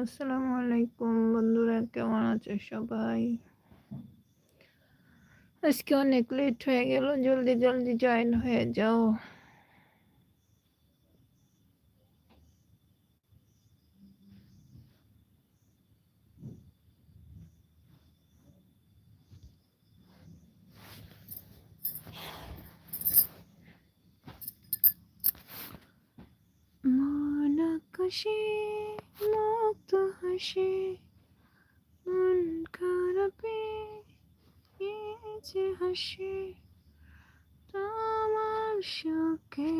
আসসালামু আলাইকুম বন্ধুরা কেমন আছো সবাই আজকে অনেক লেট হয়ে গেল জলদি জলদি জয়েন হয়ে যাও মন আকাশে মুক্ত হাসে মন খারাপে যে হাসে তোমার সুখে